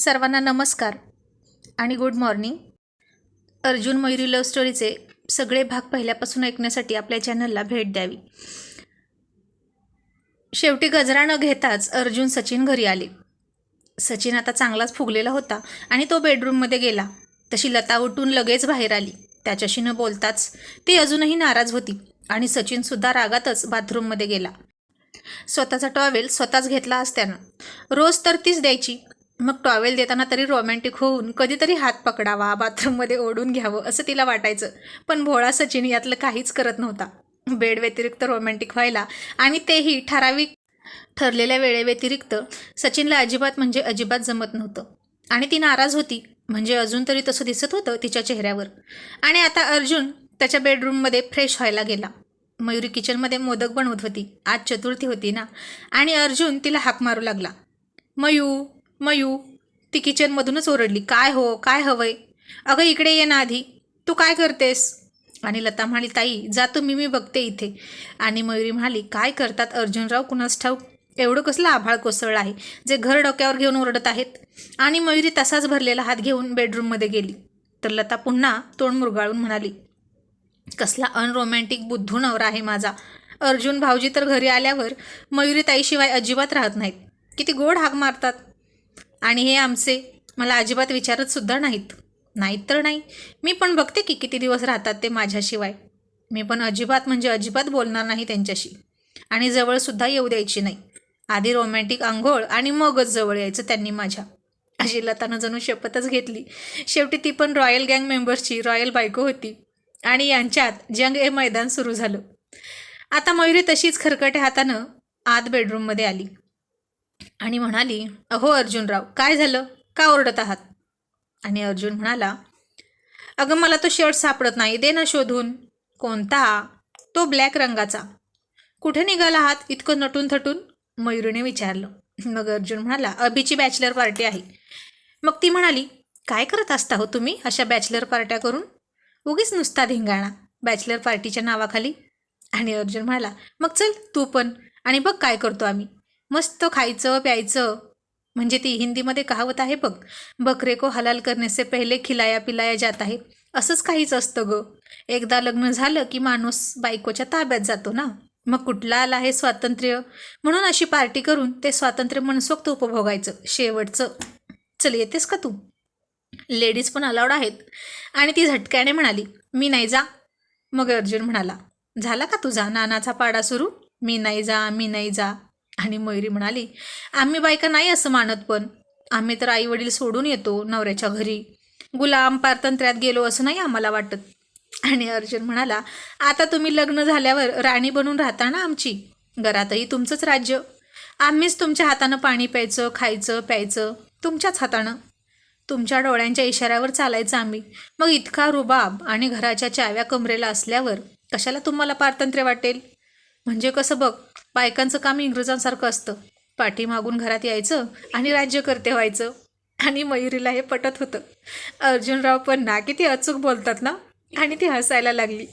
सर्वांना नमस्कार आणि good morning. Arjun Mayuri love स्टोरीचे सगळे भाग पहिल्यापासून ऐकण्यासाठी आपल्या चॅनलला भेट द्यावी. शेवटी गजरा न घेताच अर्जुन सचिन घरी आले. सचिन आता चांगलाच फुगलेला होता आणि तो बेडरूममध्ये गेला. तशी लता उठून लगेच बाहेर आली. त्याच्याशी न बोलताच ती अजूनही नाराज होती आणि सचिनसुद्धा रागातच बाथरूममध्ये गेला. स्वतःचा टॉवेल स्वतःच घेतला असत्यानं. रोज तर तीच द्यायची मग टॉवेल देताना तरी रोमॅन्टिक होऊन कधीतरी हात पकडावा बाथरूममध्ये ओढून घ्यावं असं तिला वाटायचं. पण भोळा सचिन यातलं काहीच करत नव्हता. बेड व्यतिरिक्त रोमॅन्टिक व्हायला आणि तेही ठराविक ठरलेल्या वेळेव्यतिरिक्त सचिनला अजिबात म्हणजे अजिबात जमत नव्हतं. आणि ती नाराज होती. म्हणजे अजून तरी तसं दिसत होतं तिच्या चेहऱ्यावर. आणि आता अर्जुन त्याच्या बेडरूममध्ये फ्रेश व्हायला गेला. मयुरी किचनमध्ये मोदक बनवत होती. आज चतुर्थी होती ना. आणि अर्जुन तिला हाक मारू लागला. मयू मयू ती किचनमधूनच ओरडली. काय हो? काय हवंय? अगं इकडे ये ना आधी. तू काय करतेस? आणि लता म्हणाली ताई जा तुम्ही मी बघते इथे. आणि मयुरी म्हणाली काय करतात अर्जुनराव? कुणास ठाऊक? एवढं कसलं आभाळ कोसळलं आहे? जे घर डोक्यावर घेऊन ओरडत आहेत. आणि मयुरी तसाच भरलेला हात घेऊन बेडरूममध्ये गेली. तर लता पुन्हा तोंड मुरगाळून म्हणाली कसला अनरोमॅन्टिक बुद्धू नवरा आहे माझा. अर्जुन भाऊजी तर घरी आल्यावर मयुरी ताईशिवाय अजिबात राहत नाहीत. किती गोड हाक मारतात. आणि हे आमचे मला अजिबात विचारत सुद्धा नाहीत. नाहीत तर नाही. मी पण बघते की किती दिवस राहतात ते माझ्याशिवाय. मी पण अजिबात म्हणजे अजिबात बोलणार नाही त्यांच्याशी. आणि जवळसुद्धा येऊ द्यायची नाही. आधी रोमॅन्टिक आंघोळ आणि मगच जवळ यायचं त्यांनी माझ्या. अशी लतानं जणू शपथच घेतली. शेवटी ती पण रॉयल गँग मेंबर्सची रॉयल बायको होती. आणि यांच्यात जंग हे मैदान सुरू झालं. आता मयुरी तशीच खरकट्या हातानं आत बेडरूममध्ये आली. आणि म्हणाली अहो अर्जुनराव काय झालं? का ओरडत आहात? आणि अर्जुन म्हणाला अगं मला तो शर्ट सापडत नाही दे ना शोधून. कोणता? तो ब्लॅक रंगाचा. कुठे निघाला आहात? इतकं नटून थटून? मयुरीने विचारलं. मग अर्जुन म्हणाला अभिची बॅचलर पार्टी आहे. मग ती म्हणाली काय करत असता हो तुम्ही अशा बॅचलर पार्ट्या करून? उगीच नुसता धिंगाणा बॅचलर पार्टीच्या नावाखाली. आणि अर्जुन म्हणाला मग चल तू पण. आणि बघ काय करतो आम्ही. मस्त खायचं प्यायचं. म्हणजे ती हिंदीमध्ये कहावत आहे बघ बकरे को हलाल करण्याचे पहिले खिलाया पिलाया जात आहे असंच काहीच असतं ग. एकदा लग्न झालं की माणूस बायकोच्या ताब्यात जातो ना. मग कुठला आला आहे स्वातंत्र्य? म्हणून अशी पार्टी करून ते स्वातंत्र्य मनसोक्त उपभोगायचं शेवटचं. चल येतेस का तू? लेडीज पण अलाउड आहेत. आणि ती झटक्याने म्हणाली मी नाही जा. मग अर्जुन म्हणाला झाला का तुझा नानाचा पाडा सुरू? मी नाही जा मी नाही जा. आणि मयुरी म्हणाली आम्ही बायका नाही असं मानत पण. आम्ही तर आई वडील सोडून येतो नवऱ्याच्या घरी. गुलाम पारतंत्र्यात गेलो असं नाही आम्हाला वाटत. आणि अर्जुन म्हणाला आता तुम्ही लग्न झाल्यावर राणी बनून राहता ना आमची? घरातही तुमचंच राज्य. आम्हीच तुमच्या हातानं पाणी प्यायचं खायचं प्यायचं तुमच्याच हातानं. तुमच्या डोळ्यांच्या इशाऱ्यावर चालायचं आम्ही. मग इतका रुबाब आणि घराच्या चाव्या कमरेला असल्यावर कशाला तुम्हाला पारतंत्र्य वाटेल? म्हणजे कसं बघ बायकांचं काम इंग्रजांसारखं असतं. पाठीमागून घरात यायचं आणि राज्यकर्ते व्हायचं. आणि मयुरीला हे पटत होतं. अर्जुनराव पण ना किती अचूक बोलतात ना? आणि ती हसायला लागली.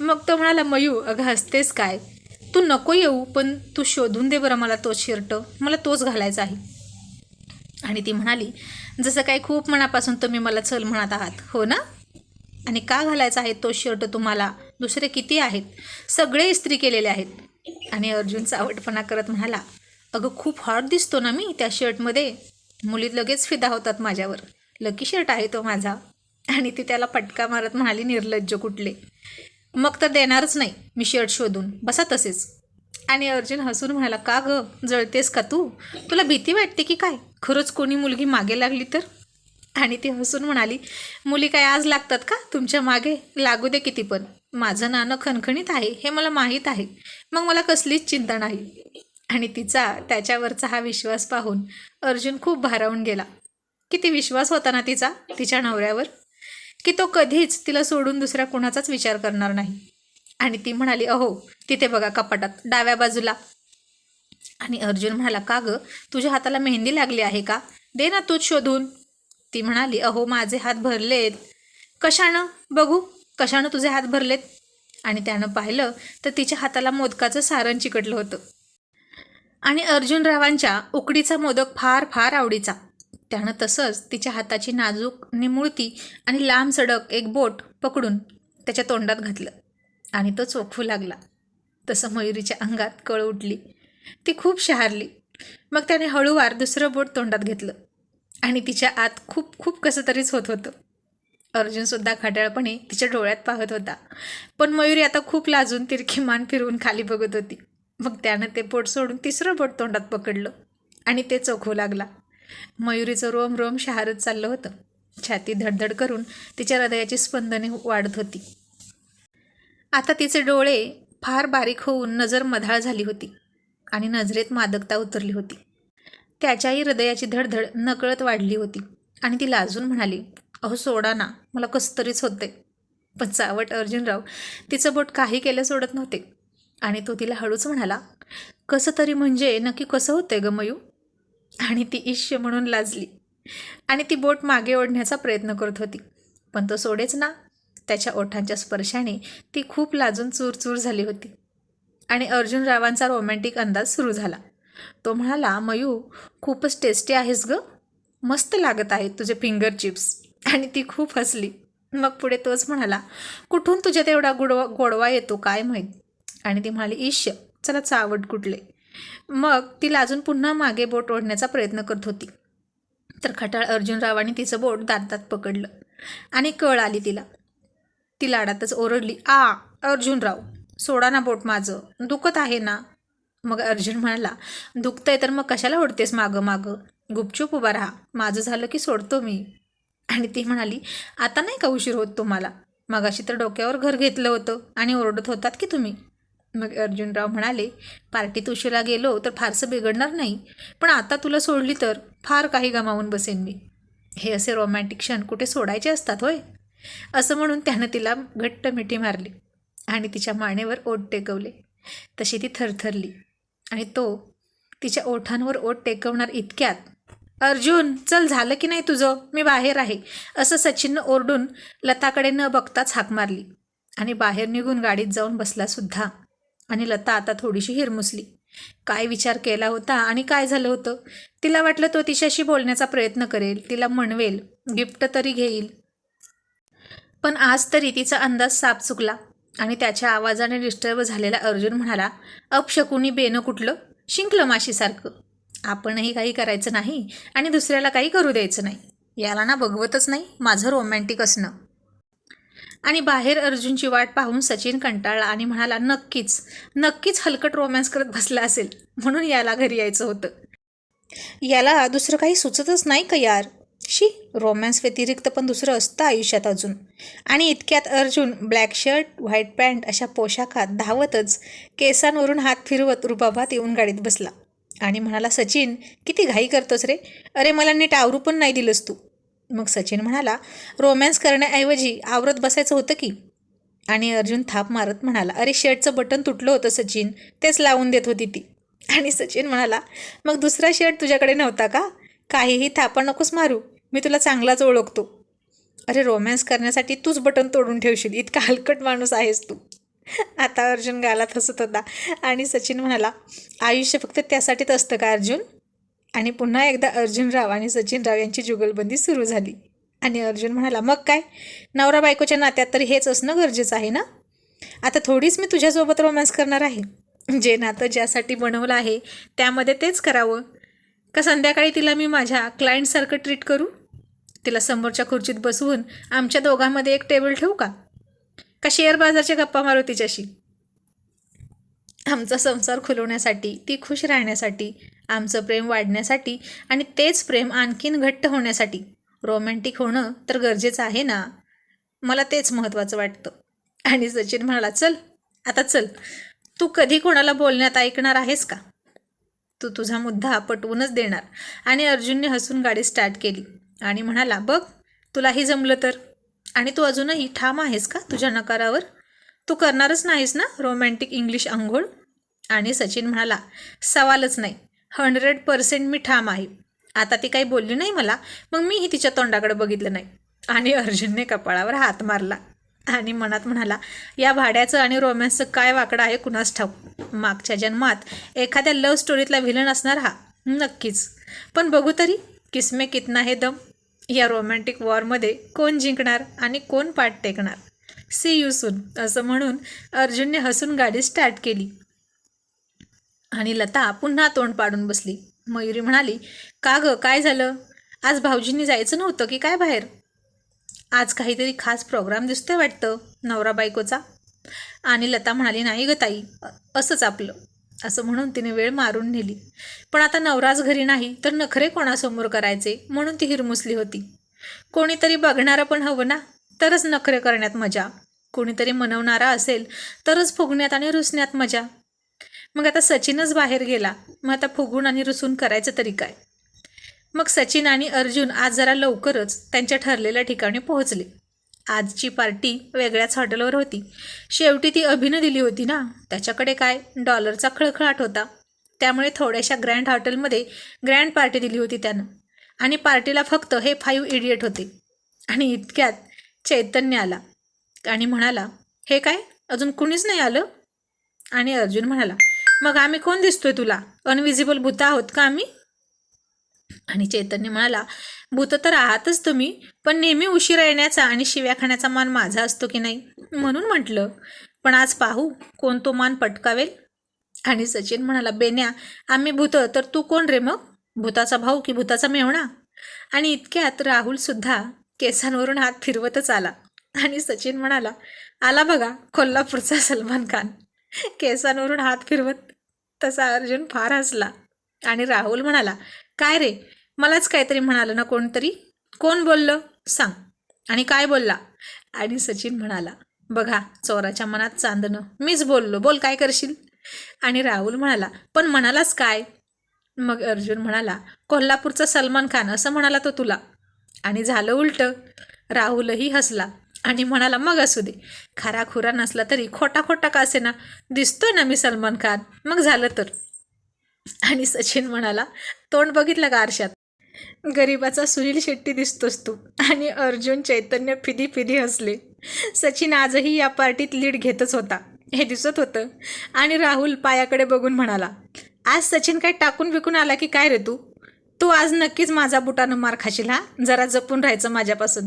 मग तो म्हणाला मयू अगं हसतेस काय? तू नको येऊ पण तू शोधून दे बरं मला तोच शर्ट. मला तोच घालायचा आहे. आणि ती म्हणाली जसं काही खूप मनापासून तुम्ही मला चल म्हणत आहात हो ना? आणि का घालायचा आहे तो शर्ट तुम्हाला? दुसरे किती आहेत? सगळे इस्त्री केलेले आहेत. आणि अर्जुन चावटपणा करत म्हणाला अगं खूप हॉट दिसतो ना मी त्या शर्टमध्ये मुली लगेच फिदा होतात माझ्यावर. लकी शर्ट आहे तो माझा. आणि ती त्याला पटका मारत म्हणाली निर्लज्ज कुठले? मग तर देणारच नाही मी शर्ट शोधून. बसा तसेच. आणि अर्जुन हसून म्हणाला का ग? जळतेस का तू? तुला भीती वाटते की काय? खरंच कोणी मुलगी मागे लागली तर? आणि ती हसून म्हणाली मुली काय आज लागतात का? तुमच्या मागे लागू दे किती पण. माझं नाणं खणखणीत आहे हे मला माहीत आहे. मग मला कसलीच चिंता नाही. आणि तिचा त्याच्यावरचा हा विश्वास पाहून अर्जुन खूप भारावून गेला. किती विश्वास होता ना तिचा तिच्या नवऱ्यावर? की तो कधीच तिला सोडून दुसऱ्या कोणाचाच विचार करणार नाही. आणि ती म्हणाली अहो तिथे बघा कपाटात डाव्या बाजूला. आणि अर्जुन म्हणाला का गं? तुझ्या हाताला मेहंदी लागली आहे का? दे ना तूच शोधून. ती म्हणाली अहो माझे हात भरलेत. कशानं? बघू कशानं तुझे हात भरलेत? आणि त्यानं पाहिलं तर तिच्या हाताला मोदकाचं सारण चिकटलं होतं. आणि अर्जुनरावांच्या उकडीचा मोदक फार फार आवडीचा. त्यानं तसंच तिच्या हाताची नाजूक निमुळती आणि लांब सडक एक बोट पकडून त्याच्या तोंडात घातलं आणि तो चोखू लागला. तसं मयुरीच्या अंगात कळ उठली. ती खूप शहारली. मग त्याने हळूवार दुसरं बोट तोंडात घेतलं. आणि तिच्या आत खूप खूप कसं तरीच होत होतं. अर्जुनसुद्धा खटाळपणे तिच्या डोळ्यात पाहत होता. पण मयुरी आता खूप लाजून तिरकी मान फिरवून खाली बघत होती. मग त्यानं ते बोट सोडून तिसरं बोट तोंडात पकडलं आणि ते चोखू लागला. मयुरीचं रोम रोम शहारत चाललं होतं. छाती धडधड करून तिच्या हृदयाची स्पंदने वाढत होती. आता तिचे डोळे फार बारीक होऊन नजर मधाळ झाली होती आणि नजरेत मादकता उतरली होती. त्याच्याही हृदयाची धडधड नकळत वाढली होती. आणि ती लाजून म्हणाली अहो सोडा ना मला कसं तरीच होते. पण चावट अर्जुनराव तिचं बोट काही केलं सोडत नव्हते. आणि तो तिला हळूच म्हणाला कसं तरी म्हणजे नक्की कसं होतंय ग मयू? आणि ती ईश्य म्हणून लाजली. आणि ती बोट मागे ओढण्याचा प्रयत्न करत होती. पण तो सोडेच ना. त्याच्या ओठांच्या स्पर्शाने ती खूप लाजून चूरचूर झाली होती. आणि अर्जुनरावांचा रोमॅन्टिक अंदाज सुरू झाला. तो म्हणाला मयू खूपच टेस्टी आहेस ग. मस्त लागत आहेत तुझे फिंगर चिप्स आणि ती खूप हसली. मग पुढे तोच म्हणाला कुठून तुझ्यात एवढा गुडवा गोडवा येतो काय माहीत? आणि ती म्हणाली ईश्य चला चावट कुठले. मग ती लाजून पुन्हा मागे बोट ओढण्याचा प्रयत्न करत होती. तर खटाळ अर्जुनरावांनी तिचं बोट दातात पकडलं आणि कळ आली तिला. ती लाडातच ओरडली आ अर्जुनराव सोडा ना बोट माझं. दुखत आहे ना. मग अर्जुन म्हणाला दुखतंय तर मग कशाला ओढतेस मागं मागं? गुपचूप उभा राहा. माझं झालं की सोडतो मी. आणि ती म्हणाली आता नाही का उशीर होत तुम्हाला? मगाशी तर डोक्यावर घर घेतलं होतं आणि ओरडत होतात की तुम्ही. मग अर्जुनराव म्हणाले पार्टीत उशिरा गेलो तर फारसं बिघडणार नाही पण आता तुला सोडली तर फार काही गमावून बसेन मी. हे असे रोमॅन्टिक क्षण कुठे सोडायचे असतात होय? असं म्हणून त्यानं तिला घट्ट मिठी मारली आणि तिच्या मानेवर ओट टेकवले. तशी ती थरथरली. आणि तो तिच्या ओठांवर ओठ टेकवणार इतक्यात अर्जुन चल झालं की नाही तुझं? मी बाहेर आहे. असं सचिननं ओरडून लताकडे न बघताच हाक मारली आणि बाहेर निघून गाडीत जाऊन बसला सुद्धा. आणि लता आता थोडीशी हिरमुसली. काय विचार केला होता आणि काय झालं होतं? तिला वाटलं तो तिच्याशी बोलण्याचा प्रयत्न करेल तिला म्हणवेल गिफ्ट तरी घेईल. पण आज तरी तिचा अंदाज साप चुकला. आणि त्याच्या आवाजाने डिस्टर्ब झालेला अर्जुन म्हणाला अपशकुनी बेनं कुठलं? शिंकलं माशीसारखं. आपणही काही करायचं नाही आणि दुसऱ्याला काही करू द्यायचं नाही. याला ना बघवतच नाही माझं रोमॅन्टिक असणं. आणि बाहेर अर्जुनची वाट पाहून सचिन कंटाळला आणि म्हणाला नक्कीच नक्कीच हलकट रोमॅन्स करत बसला असेल. म्हणून याला घरी यायचं होतं. याला दुसरं काही सुचतच नाही का यार? शी रोमॅन्स व्यतिरिक्त पण दुसरं असतं आयुष्यात अजून. आणि इतक्यात Arjun black shirt white pant अशा पोशाखात धावतच केसांवरून हात फिरवत रुबाबात येऊन गाडीत बसला. आणि म्हणाला सचिन किती घाई करतोस रे? अरे मला नीट आवरू पण नाही दिलंस तू. मग सचिन म्हणाला रोमॅन्स करण्याऐवजी आवरत बसायचं होतं की? आणि अर्जुन थाप मारत म्हणाला अरे शर्टचं बटन तुटलं होतं सचिन तेच लावून देत होती ती. आणि सचिन म्हणाला मग दुसरा शर्ट तुझ्याकडे नव्हता का? काहीही थापा नकोस मारू. मी तुला चांगलाच ओळखतो. अरे रोमॅन्स करण्यासाठी तूच बटन तोडून ठेवशील. इतका हलकट माणूस आहेस तू. आता अर्जुन गालात हसत होता आणि सचिन म्हणाला आयुष्य फक्त त्यासाठीच असतं का अर्जुन? आणि पुन्हा एकदा अर्जुनराव आणि सचिनराव यांची जुगलबंदी सुरू झाली. आणि अर्जुन म्हणाला मग काय? नवरा बायकोच्या नात्यात तरी हेच असणं गरजेचं आहे ना? आता थोडीच मी तुझ्यासोबत रोमॅन्स करणार आहे. जे नातं ज्यासाठी बनवलं आहे त्यामध्ये तेच करावं. का संध्याकाळी तिला मी माझ्या क्लायंटसारखं ट्रीट करू? तिला समोरच्या खुर्चीत बसवून आमच्या दोघांमध्ये एक टेबल ठेवू का? का शेअर बाजारच्या गप्पा मारू तिच्याशी? आमचा संसार खुलवण्यासाठी ती खुश राहण्यासाठी आमचं प्रेम वाढण्यासाठी आणि तेच प्रेम आणखीन घट्ट होण्यासाठी. रोमॅन्टिक होणं तर गरजेचं आहे ना? मला तेच महत्त्वाचं वाटतं. आणि सचिन म्हणाला चल आता चल. तू कधी कोणाला बोलण्यात ऐकणार आहेस का? तू तुझा मुद्दा पटवूनच देणार. आणि अर्जुनने हसून गाडी स्टार्ट केली. आणि म्हणाला बघ तुलाही जमलं तर. आणि तू अजूनही ठाम आहेस का तुझ्या नकारावर? तू करणारच नाहीस ना रोमॅन्टिक इंग्लिश आंघोळ? आणि सचिन म्हणाला सवालच नाही. हंड्रेड पर्सेंट मी ठाम आहे. आता ती काही बोलली नाही मला मग मीही तिच्या तोंडाकडे बघितलं नाही. आणि अर्जुनने कपाळावर हात मारला आणि मनात म्हणाला या भाड्याचं आणि रोमॅन्सचं काय वाकडं आहे कुणास ठाऊक? मागच्या जन्मात एखाद्या लव्ह स्टोरीतला व्हिलन असणार हा. नक्कीच. पण बघू तरी. किसमे कितना हे दम? या रोमॅन्टिक वॉरमध्ये कोण जिंकणार आणि कोण पाठ टेकणार? सी यू सून असं म्हणून अर्जुनने हसून गाडी स्टार्ट केली. आणि लता पुन्हा तोंड पाडून बसली. मयुरी म्हणाली का गं? काय झालं? आज भाऊजींनी जायचं नव्हतं की काय बाहेर? आज काहीतरी खास प्रोग्राम दिसतोय वाटतं नवरा बायकोचा. आणि लता म्हणाली नाही ग ताई असंच आपलं. असं म्हणून तिने वेळ मारून नेली. पण आता नवराच घरी नाही तर नखरे कोणासमोर करायचे? म्हणून ती हिरमुसली होती. कोणीतरी बघणारं पण हवं ना? तरच नखरे करण्यात मजा. कोणीतरी मनवणारा असेल तरच फुगण्यात आणि रुसण्यात मजा. मग आता सचिनच बाहेर गेला. मग आता फुगून आणि रुसून करायचं तरी काय? मग सचिन आणि अर्जुन आज जरा लवकरच त्यांच्या ठरलेल्या ठिकाणी पोहोचले. आजची पार्टी वेगळ्याच हॉटेलवर होती. शेवटी ती अभिनं दिली होती ना? त्याच्याकडे काय? डॉलरचा खळखळाट होता. त्यामुळे थोड्याशा ग्रँड हॉटेलमध्ये ग्रँड पार्टी दिली होती त्यानं. आणि पार्टीला फक्त हे फाईव्ह इडियट होते. आणि इतक्यात चैतन्य आला. आणि म्हणाला हे काय? अजून कुणीच नाही आलं? आणि अर्जुन म्हणाला मग आम्ही कोण दिसतोय तुला? अनविजिबल भूत आहोत का आम्ही? आणि चैतन्य म्हणाला भूत तर आहातच तुम्ही पण नेहमी उशिरा येण्याचा आणि शिव्या खाण्याचा मान माझा असतो की नाही? म्हणून म्हटलं पण आज पाहू कोण तो मान पटकावेल? आणि सचिन म्हणाला बेन्या आम्ही भूत तर तू कोण रे मग? भूताचा भाऊ की भूताचा मेवणा? आणि इतक्यात राहुलसुद्धा केसांवरून हात फिरवतच आला. आणि सचिन म्हणाला आला बघा कोल्हापूरचा सलमान खान. केसांवरून हात फिरवत तसा अर्जुन फार हसला. आणि राहुल म्हणाला काय रे? मलाच काहीतरी म्हणालं ना कोणतरी? कोण बोललं? सांग. आणि काय बोलला? आणि सचिन म्हणाला बघा चोराच्या मनात चांदणं. मीच बोललो. बोल काय करशील? आणि राहुल म्हणाला पण म्हणालाच काय? मग अर्जुन म्हणाला कोल्हापूरचा सलमान खान असं म्हणाला तो तुला. आणि झालं उलटं. राहुलही हसला आणि म्हणाला मग असू दे. खरा खुरा नसला तरी खोटा खोटा का असे ना दिसतोय ना मी सलमान खान. मग झालं तर. आणि सचिन म्हणाला तोंड बघितलं का आरशात? गरीबाचा सुनील शेट्टी दिसतोस तू. आणि अर्जुन चैतन्य फिदी फिदी हसले. सचिन आजही या पार्टीत लीड घेतच होता. हे दिसत होतं. आणि राहुल पायाकडे बघून म्हणाला आज सचिन काय टाकून विकून आला की काय रे तू? तू आज नक्कीच माझा बुटानं मार खाशील हा? जरा जपून राहायचं माझ्यापासून.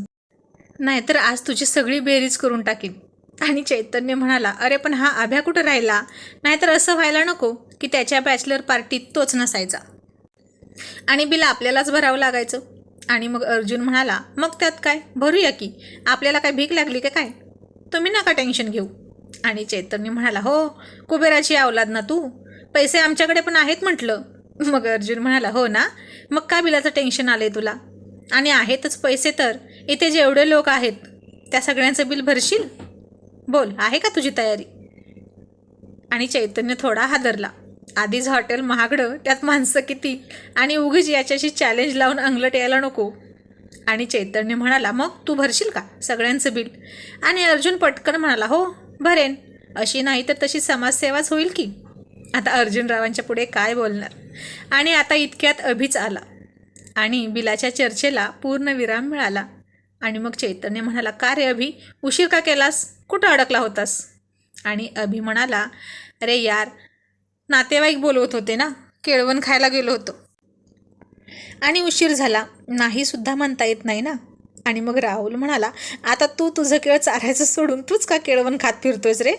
नाहीतर आज तुझी सगळी बेरीज करून टाकीन. आणि चैतन्य म्हणाला अरे पण हा आभ्या कुठं राहिला? नाहीतर असं व्हायला नको की त्याच्या बॅचलर पार्टीत तोच नसायचा. आणि बिल आपल्यालाच भरावं लागायचं. आणि मग अर्जुन म्हणाला मग त्यात काय? भरूया की. आपल्याला काय भीक लागली का काय? तुम्ही नका टेन्शन घेऊ. आणि चैतन्य म्हणाला हो कुबेराची अवलाद ना तू? पैसे आमच्याकडे पण आहेत म्हटलं. मग अर्जुन म्हणाला हो ना? मग का बिलाचं टेन्शन आलं आहे तुला? आणि आहेतच पैसे तर. इथे जेवढे लोक आहेत त्या सगळ्यांचं बिल भरशील? बोल आहे का तुझी तयारी? आणि चैतन्य थोडा हादरला. आधीच हॉटेल महागडं त्यात माणसं किती? आणि उगीच याच्याशी चॅलेंज लावून अंगलट यायला नको. आणि चैतन्य म्हणाला मग तू भरशील का सगळ्यांचं बिल? आणि अर्जुन पटकन म्हणाला हो भरेन. अशी नाही तर तशी समाजसेवाच होईल की? आता अर्जुनरावांच्या पुढे काय बोलणार? आणि आता इतक्यात अभिच आला. आणि बिलाच्या चर्चेला पूर्ण विराम मिळाला. आणि मग चैतन्य म्हणाला का रे अभि? उशीर का केलास? कुठं अडकला होतास? आणि अभि म्हणाला अरे यार नातेवाईक बोलवत होते ना केळवण खायला गेलो होतो. आणि उशीर झाला. नाहीसुद्धा म्हणता येत नाही ना. आणि मग राहुल म्हणाला आता तू तुझं केळ चारायचं सोडून तूच का केळवण खात फिरतोयस रे?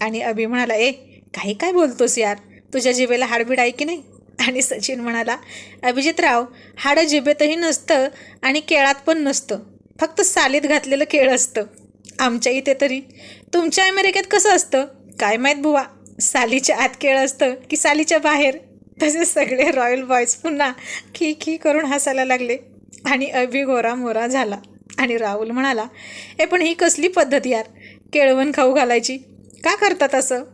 आणि अभि म्हणाला ए काही काय बोलतोस यार? तुझ्या जिभेला हाडबीड आहे की नाही? आणि सचिन म्हणाला अभिजितराव हाडं जिभेतही नसतं आणि केळात पण नसतं. फक्त सालीत घातलेलं केळ असतं. आमच्या इथे तरी. तुमच्या अमेरिकेत कसं असतं? काय माहीत बुवा? सालीच्या आत केळ असतं की सालीच्या बाहेर? तसे सगळे रॉयल बॉयज पुन्हा खी खी करून हसायला लागले. आणि अभि गोरा मोरा झाला. आणि राहुल म्हणाला ए पण ही कसली पद्धत यार? केळवण खाऊ घालायची. का करतात असं?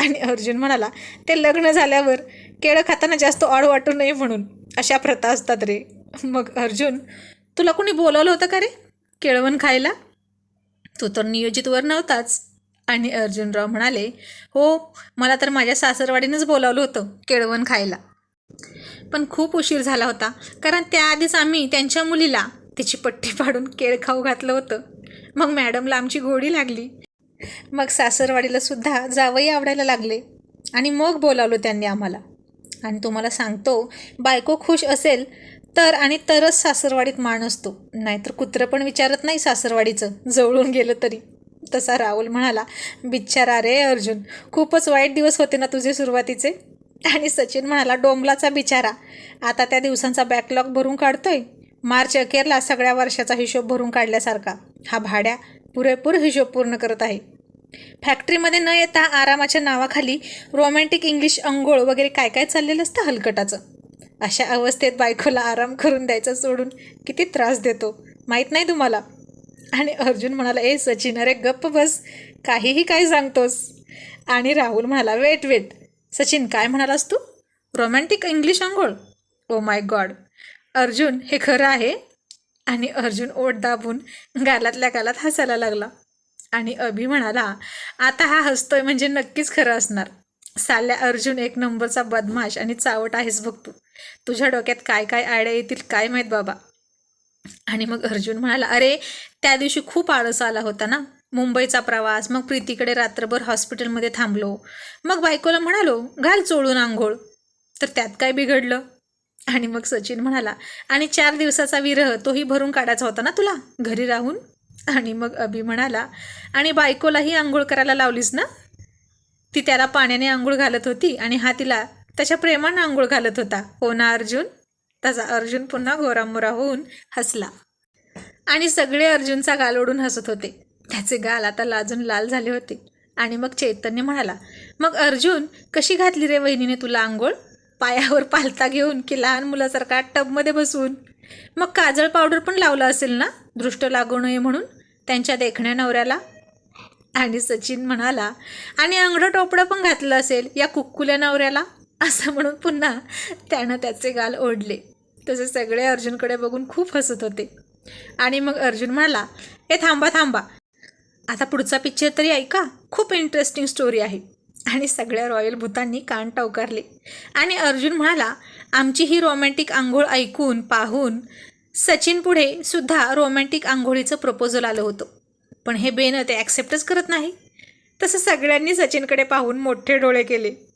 आणि अर्जुन म्हणाला ते लग्न झाल्यावर केळं खाताना जास्त ऑड वाटू नये म्हणून. अशा प्रथा असतात रे. मग अर्जुन तुला कोणी बोलावलं होतं का रे? केळवण खायला? तो तर नियोजितवर नव्हताच आणि अर्जुनराव म्हणाले हो मला तर माझ्या सासरवाडीनंच बोलावलं होतं केळवण खायला. पण खूप उशीर झाला होता कारण त्याआधीच आम्ही त्यांच्या मुलीला तिची पट्टी पाडून केळ खाऊ घातलं होतं. मग मॅडमला आमची गोडी लागली. मग सासरवाडीला सुद्धा जावई आवडायला लागले. आणि मग बोलावलं त्यांनी आम्हाला. आणि तुम्हाला सांगतो बायको खुश असेल तर आणि तरच सासरवाडीत मान असतो. नाहीतर कुत्रं पण विचारत नाही सासरवाडीचं. जवळून गेलं तरी. तसा राहुल म्हणाला बिचारा रे अर्जुन खूपच वाईट दिवस होते ना तुझे सुरुवातीचे. आणि सचिन म्हणाला डोंबलाचा बिचारा. आता त्या दिवसांचा बॅकलॉग भरून काढतोय. मार्च अखेरला सगळ्या वर्षाचा हिशोब भरून काढल्यासारखा. हा भाड्या पुरेपूर हिशोब पूर्ण करत आहे. फॅक्टरीमध्ये न येता आरामाच्या नावाखाली रोमॅन्टिक इंग्लिश अंघोळ वगैरे काय काय चाललेलं असतं हलकटाचं? अशा अवस्थेत बायकोला आराम करून द्यायचा सोडून किती त्रास देतो माहीत नाही तुम्हाला? आणि अर्जुन म्हणाला ए सचिन अरे गप्प बस काहीही काय सांगतोस. आणि राहुल म्हणाला वेट वेट सचिन काय म्हणालास तू? रोमॅन्टिक इंग्लिश आंघोळ? ओ माय गॉड अर्जुन हे खरं आहे. आणि अर्जुन ओढ दाबून गालातल्या गालात हसायला लागला. आणि अभि म्हणाला आता हा हसतोय म्हणजे नक्कीच खरं असणार. साल्या अर्जुन एक नंबरचा बदमाश आणि चावट आहेस बघ तू. तुझ्या डोक्यात काय काय आयडिया येतील काय माहीत बाबा. आणि मग अर्जुन म्हणाला अरे त्या दिवशी खूप आळस आला होता ना. मुंबईचा प्रवास मग प्रीतीकडे रात्रभर हॉस्पिटलमध्ये थांबलो. मग बायकोला म्हणालो घाल चोळून आंघोळ. तर त्यात काय बिघडलं? आणि मग सचिन म्हणाला आणि चार दिवसाचा विरह तोही भरून काढायचा होता ना तुला घरी राहून? आणि मग अभि म्हणाला आणि बायकोलाही आंघोळ करायला लावलीस ना? ती त्याला पाण्याने आंघोळ घालत होती आणि हा तिला त्याच्या प्रेमानं आंघोळ घालत होता. हो ना अर्जुन? त्याचा अर्जुन पुन्हा घोरामोरा होऊन हसला. आणि सगळे अर्जुनचा गाल ओढून हसत होते. त्याचे गाल आता लाजून लाल झाले होते. आणि मग चैतन्य म्हणाला मग अर्जुन कशी घातली रे वहिनीने तुला आंघोळ? पायावर पालता घेऊन की लहान मुलासारखा टबमध्ये बसवून मग काजळ पावडर पण लावलं असेल ना? दृष्ट लागू नये म्हणून? त्यांच्या देखण्या नवऱ्याला? आणि सचिन म्हणाला आणि अंगडं टोपडं पण घातलं असेल या कुक्कुल्या नवऱ्याला? असं म्हणून पुन्हा त्यानं त्याचे गाल ओढले. तसे सगळे अर्जुनकडे बघून खूप हसत होते. आणि मग अर्जुन म्हणाला हे थांबा थांबा. आता पुढचा पिक्चर तरी ऐका. खूप इंटरेस्टिंग स्टोरी आहे. आणि सगळ्या रॉयल भूतांनी कान टवकारले. आणि अर्जुन म्हणाला आमची ही रोमॅन्टिक आंघोळ ऐकून पाहून सचिन पुढे सुद्धा रोमॅन्टिक आंघोळीचं प्रपोजल आलं होतं. पण हे बेनं ते ॲक्सेप्टच करत नाही. तसं सगळ्यांनी सचिनकडे पाहून मोठे डोळे केले.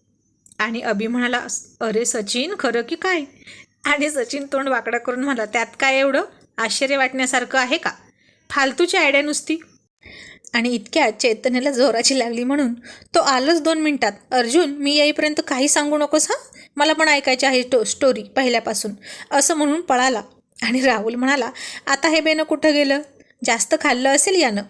आणि अभि म्हणाला अरे सचिन खरं की काय? आणि सचिन तोंड वाकडं करून म्हणाला त्यात काय एवढं? आश्चर्य वाटण्यासारखं आहे का? फालतूची आयडिया नुसती. आणि इतक्या चैतन्याला जोराची लागली म्हणून तो आलंच दोन मिनिटात. अर्जुन मी येईपर्यंत काही सांगू नकोस हां? मला पण ऐकायची आहे टो स्टोरी पहिल्यापासून. असं म्हणून पळाला. आणि राहुल म्हणाला आता हे बेनं कुठं गेलं? जास्त खाल्लं असेल यानं?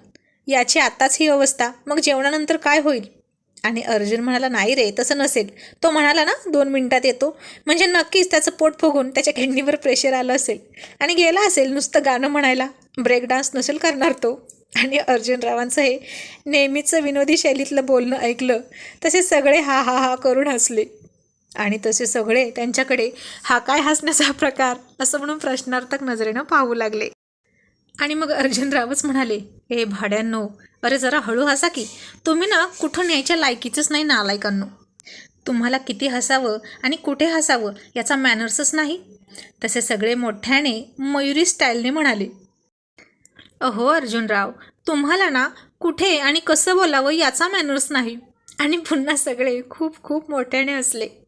याची आत्ताच ही अवस्था. मग जेवणानंतर काय होईल? आणि अर्जुन म्हणाला नाही रे तसं नसेल. तो म्हणाला ना दोन मिनिटात येतो. म्हणजे नक्कीच त्याचं पोट फुगून त्याच्या किडनीवर प्रेशर आलं असेल. आणि गेला असेल नुसतं गाणं म्हणायला. ब्रेक डान्स नसेल करणार तो. आणि अर्जुन रावांचं हे नेहमीचं विनोदी शैलीतलं बोलणं ऐकलं तसे सगळे हा हा हा करून हसले. आणि तसे सगळे त्यांच्याकडे हा काय हसण्याचा प्रकार असं म्हणून प्रश्नार्थक नजरेनं पाहू लागले. आणि मग अर्जुन रावच म्हणाले हे भाड्यांनो अरे जरा हळू हसा की. तुम्ही ना कुठून यायच्या लायकीचंच नाही नालायकांनो. तुम्हाला किती हसावं आणि कुठे हसावं याचा मॅनर्सच नाही. तसे सगळे मोठ्याने मयुरी स्टाईलने म्हणाले. अहो अर्जुनराव तुम्हाला ना कुठे आणि कसं बोलावं याचा मॅनर्स नाही. आणि पुन्हा सगळे खूप खूप मोठ्याने हसले.